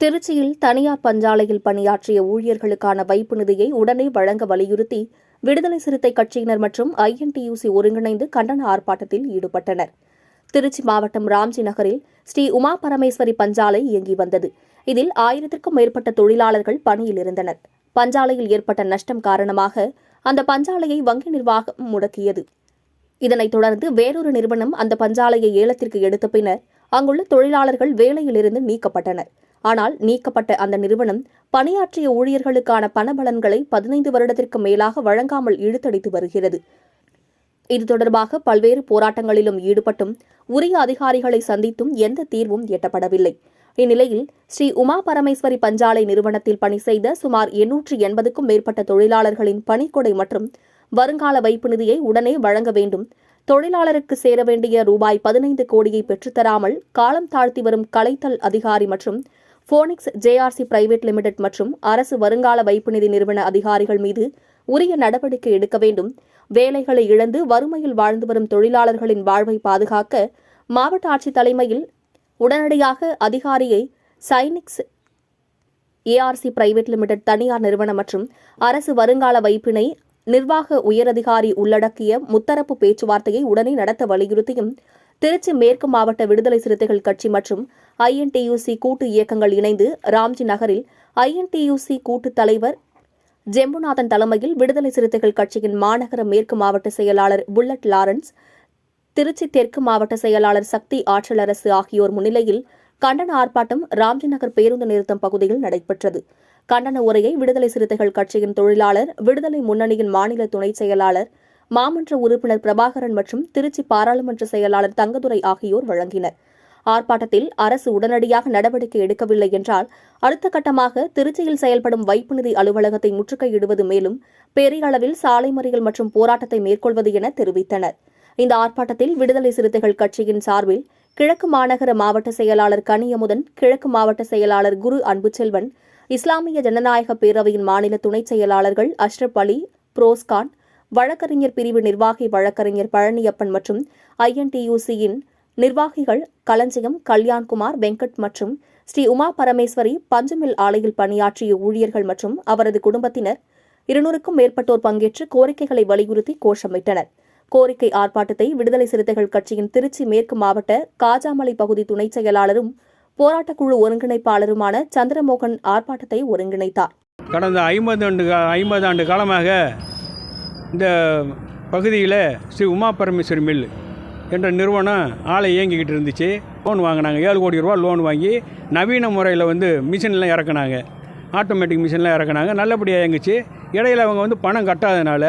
திருச்சியில் தனியார் பஞ்சாலையில் பணியாற்றிய ஊழியர்களுக்கான வைப்பு நிதியை உடனே வழங்க வலியுறுத்தி விடுதலை சிறுத்தை கட்சியினர் மற்றும் ஐஎன்டியூசி ஒருங்கிணைந்து கண்டன ஆர்ப்பாட்டத்தில் ஈடுபட்டனர். திருச்சி மாவட்டம் ராம்ஜி நகரில் ஸ்ரீ உமா பரமேஸ்வரி பஞ்சாலை இயங்கி வந்தது. இதில் ஆயிரத்திற்கும் மேற்பட்ட தொழிலாளர்கள் பணியில் இருந்தனர். பஞ்சாலையில் ஏற்பட்ட நஷ்டம் காரணமாக அந்த பஞ்சாலையை வங்கி நிர்வாகம் முடக்கியது. இதனைத் தொடர்ந்து வேறொரு நிறுவனம் அந்த பஞ்சாலையை ஏலத்திற்கு எடுத்த பின்னர் அங்குள்ள தொழிலாளர்கள் வேலையிலிருந்து நீக்கப்பட்டனர். ஆனால் நீக்கப்பட்ட அந்த நிறுவனம் பணியாற்றிய ஊழியர்களுக்கான பணபலன்களை பதினைந்து வருடத்திற்கு மேலாக வழங்காமல் இழுத்தடித்து வருகிறது. இது தொடர்பாக பல்வேறு போராட்டங்களிலும் ஈடுபட்டும் உரிய அதிகாரிகளை சந்தித்தும் எந்த தீர்வும் எட்டப்படவில்லை. இந்நிலையில் ஸ்ரீ உமா பரமேஸ்வரி பஞ்சாலை நிறுவனத்தில் பணி செய்த சுமார் எண்ணூற்று எண்பதுக்கும் மேற்பட்ட தொழிலாளர்களின் பணிக்கொடை மற்றும் வருங்கால வைப்பு நிதியை உடனே வழங்க வேண்டும். தொழிலாளருக்கு சேர வேண்டிய ரூபாய் பதினைந்து கோடியை பெற்றுத்தராமல் காலம் தாழ்த்தி வரும் கலைத்தல் அதிகாரி மற்றும் போனிக்ஸ் ஜேஆர்சி பிரைவேட் லிமிடெட் மற்றும் அரசு வருங்கால வைப்பு நிதி நிறுவன அதிகாரிகள் மீது உரிய நடவடிக்கை எடுக்க வேண்டும். வேலைகளை இழந்து வறுமையில் வாழ்ந்து வரும் தொழிலாளர்களின் வாழ்வை பாதுகாக்க மாவட்ட ஆட்சித் தலைமையில் உடனடியாக அதிகாரியை சைனிக்ஸ் ஏஆர்சி பிரைவேட் லிமிடெட் தனியார் நிறுவனம் மற்றும் அரசு வருங்கால வைப்பினை நிர்வாக உயரதிகாரி உள்ளடக்கிய முத்தரப்பு பேச்சுவார்த்தையை உடனே நடத்த வலியுறுத்தியும் திருச்சி மேற்கு மாவட்ட விடுதலை சிறுத்தைகள் கட்சி மற்றும் ஐஎன்டியூசி கூட்டு இயக்கங்கள் இணைந்து ராம்ஜி நகரில் ஐஎன்டியூசி கூட்டு தலைவர் ஜெம்புநாதன் தலைமையில் விடுதலை சிறுத்தைகள் கட்சியின் மாநகர மேற்கு மாவட்ட செயலாளர் புல்லட் லாரன்ஸ் திருச்சி தெற்கு மாவட்ட செயலாளர் சக்தி ஆற்றலரசு ஆகியோர் முன்னிலையில் கண்டன ஆர்ப்பாட்டம் ராம்ஜி நகர் பேருந்து நிறுத்தம் பகுதியில் நடைபெற்றது. கண்டன உரையை விடுதலை சிறுத்தைகள் கட்சியின் தொழிலாளர் விடுதலை முன்னணியின் மாநில துணை செயலாளர் மாமன்ற உறுப்பினர் பிரபாகரன் மற்றும் திருச்சி பாராளுமன்ற செயலாளர் தங்கதுரை ஆகியோர் வழங்கினர். ஆர்ப்பாட்டத்தில் அரசு உடனடியாக நடவடிக்கை எடுக்கவில்லை என்றால் அடுத்த கட்டமாக திருச்சியில் செயல்படும் வைப்பு நிதி அலுவலகத்தை முற்றுகையிடுவது மேலும் பெரிய அளவில் சாலை மறியல் மற்றும் போராட்டத்தை மேற்கொள்வது என தெரிவித்தனர். இந்த ஆர்ப்பாட்டத்தில் விடுதலை சிறுத்தைகள் கட்சியின் சார்பில் கிழக்கு மாநகர மாவட்ட செயலாளர் கனியமுதன் கிழக்கு மாவட்ட செயலாளர் குரு அன்புச்செல்வன் இஸ்லாமிய ஜனநாயக பேரவையின் மாநில துணைச் செயலாளர்கள் அஷ்ரப் அலி புரோஸ்கான் வழக்கறிஞர் பிரிவு நிர்வாகி வழக்கறிஞர் பழனியப்பன் மற்றும் ஐஎன்டியூசியின் நிர்வாகிகள் களஞ்சியம் கல்யாண்குமார் வெங்கட் மற்றும் ஸ்ரீ உமா பரமேஸ்வரி பஞ்சமில் ஆலையில் பணியாற்றிய ஊழியர்கள் மற்றும் அவரது குடும்பத்தினர் இருநூறுக்கும் மேற்பட்டோர் பங்கேற்று கோரிக்கைகளை வலியுறுத்தி கோஷமிட்டனர். கோரிக்கை ஆர்ப்பாட்டத்தை விடுதலை சிறுத்தைகள் கட்சியின் திருச்சி மேற்கு மாவட்ட காஜாமலை பகுதி துணைச் செயலாளரும் போராட்டக்குழு ஒருங்கிணைப்பாளருமான சந்திரமோகன் ஆர்ப்பாட்டத்தை ஒருங்கிணைத்தார். கடந்த ஐம்பது ஆண்டு ஐம்பது ஆண்டு காலமாக இந்த பகுதியில் ஸ்ரீ உமா பரமேஸ்வரி மில் என்ற நிறுவனம் ஆலை இயங்கிக்கிட்டு இருந்துச்சு. லோன் வாங்கினாங்க. ஏழு கோடி ரூபா லோன் வாங்கி நவீன முறையில் வந்து மிஷின்லாம் இறக்குனாங்க. ஆட்டோமேட்டிக் மிஷின்லாம் இறக்குனாங்க. நல்லபடியாக இயங்குச்சு. இடையில் அவங்க வந்து பணம் கட்டாதனால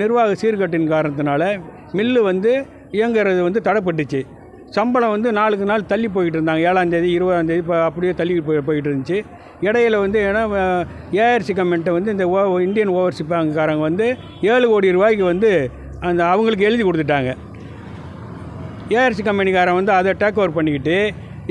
நிர்வாக சீர்கட்டின் காரணத்தினால மில்லு வந்து இயங்குறது வந்து தடைப்பட்டுச்சு. சம்பளம் வந்து நாளுக்கு நாள் தள்ளி போய்கிட்டு இருந்தாங்க. ஏழாந்தேதி இருபதாந்தேதி இப்போ அப்படியே தள்ளி போய் போயிட்டு இருந்துச்சு. இடையில வந்து ஏன்னா ஏஆர்சி கம்மெண்ட்டை வந்து இந்த ஓ இந்தியன் ஓவர்சி பேங்க்காரங்க வந்து ஏழு கோடி ரூபாய்க்கு வந்து அந்த அவங்களுக்கு எழுதி கொடுத்துட்டாங்க. ஏஆர்சி கம்பெனிக்காரன் வந்து அதை டேக் ஓவர் பண்ணிக்கிட்டு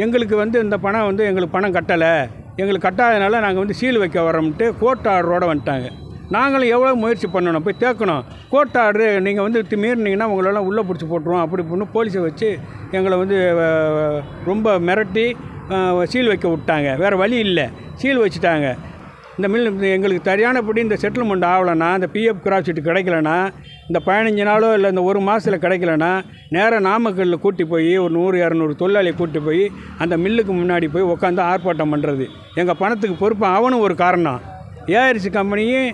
எங்களுக்கு வந்து இந்த பணம் வந்து எங்களுக்கு பணம் கட்டலை. எங்களுக்கு கட்டாதனால நாங்கள் வந்து சீல் வைக்க வரோம்ட்டு கோர்ட் ஆர்டரோடு வந்துட்டாங்க. நாங்களும் எவ்வளோ முயற்சி பண்ணணும்? போய் தேக்கணும். கோர்ட் ஆர்டரு நீங்கள் வந்து மீறினீங்கன்னா உங்களெல்லாம் உள்ளே பிடிச்சி போட்டுருவோம். அப்படி பண்ணி போலீஸை வச்சு எங்களை வந்து ரொம்ப மிரட்டி சீல் வைக்க விட்டாங்க. வேறு வழி இல்லை. சீல் வச்சுட்டாங்க. இந்த மில் எங்களுக்கு சரியானபடி இந்த செட்டில்மெண்ட் ஆகலைன்னா இந்த பிஎஃப் கிராப்ஷீட் கிடைக்கலனா இந்த பதினஞ்சு நாளோ இல்லை இந்த ஒரு மாதத்தில் கிடைக்கலனா நேராக நாமக்கல்லில் கூட்டி போய் ஒரு நூறு இரநூறு தொழிலாளியை கூட்டி போய் அந்த மில்லுக்கு முன்னாடி போய் உட்காந்து ஆர்ப்பாட்டம் பண்ணுறது எங்கள் பணத்துக்கு பொறுப்பு அவனும் ஒரு காரணம். ஏஆர்சி கம்பெனியும்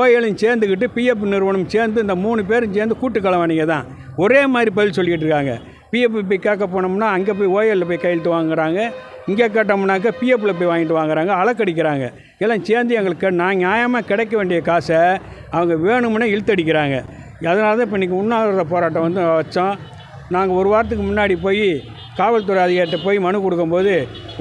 ஓஎலும் சேர்ந்துக்கிட்டு பிஎஃப் நிறுவனம் சேர்ந்து இந்த மூணு பேரும் சேர்ந்து கூட்டு கலவாணிங்க தான் ஒரே மாதிரி பதில் சொல்லிக்கிட்டு இருக்காங்க. பிஎஃப் போய் கேட்க போனோம்னா அங்கே போய் ஓஎல்ல போய் கையெழுத்து வாங்குறாங்க. இங்கே கேட்டோம்னாக்கா பிஎஃப்பில் போய் வாங்கிட்டு வாங்குறாங்க. அலக்கடிக்கிறாங்க. எல்லாம் சேர்ந்து எங்களுக்கு நான் நியாயமாக கிடைக்க வேண்டிய காசை அவங்க வேணும்னே இழுத்தடிக்கிறாங்க. அதனால தான் இப்போ இன்றைக்கி உண்ணாவிரத போராட்டம் வந்து வச்சோம். நாங்கள் ஒரு வாரத்துக்கு முன்னாடி போய் காவல்துறை அதிகாரிட்ட போய் மனு கொடுக்கும்போது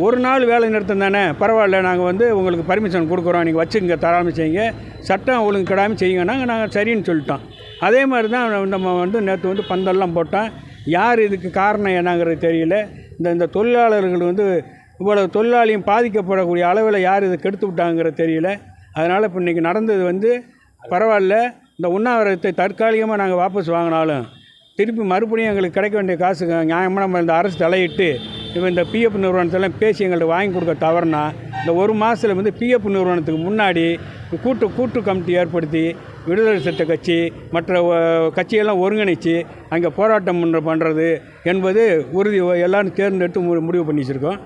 ஒரு நாள் வேலை நிறுத்தம் தானே? பரவாயில்ல நாங்கள் வந்து உங்களுக்கு பர்மிஷன் கொடுக்குறோம். நீங்கள் வச்சுங்க தராமல் செய்யுங்க. சட்டம் ஒழுங்கு கிடாமல் நாங்கள் நாங்கள் சரின்னு சொல்லிட்டோம். அதே மாதிரி தான் நம்ம வந்து நேற்று வந்து பந்தல்லாம் போட்டோம். யார் இதுக்கு காரணம் என்னங்கிறது தெரியல. இந்த இந்த தொழிலாளர்கள் வந்து இவ்வளவு தொழிலாளியும் பாதிக்கப்படக்கூடிய அளவில் யார் இதை கெடுத்து விட்டாங்கிறது தெரியல. அதனால் இப்போ இன்றைக்கி நடந்தது வந்து பரவாயில்ல. இந்த உண்ணாவிரதத்தை தற்காலிகமாக நாங்கள் வாபஸ் வாங்கினாலும் திருப்பி மறுபடியும் எங்களுக்கு கிடைக்க வேண்டிய காசு நியாயமாக நம்ம இந்த அரசு தலையிட்டு இப்போ இந்த பிஎஃப் நிறுவனத்தெல்லாம் பேசி எங்கள்கிட்ட வாங்கி கொடுக்க தவறுனா இந்த ஒரு மாதத்தில் வந்து பிஎஃப் நிறுவனத்துக்கு முன்னாடி கூட்டு கூட்டு கமிட்டி ஏற்படுத்தி விடுதலை சட்ட கட்சி மற்ற கட்சியெல்லாம் ஒருங்கிணைச்சு அங்கே போராட்டம் பண்ணுறது என்பது உறுதி எல்லாரும் தேர்ந்தெடுத்து மு- முடிவு பண்ணி வச்சுருக்கோம்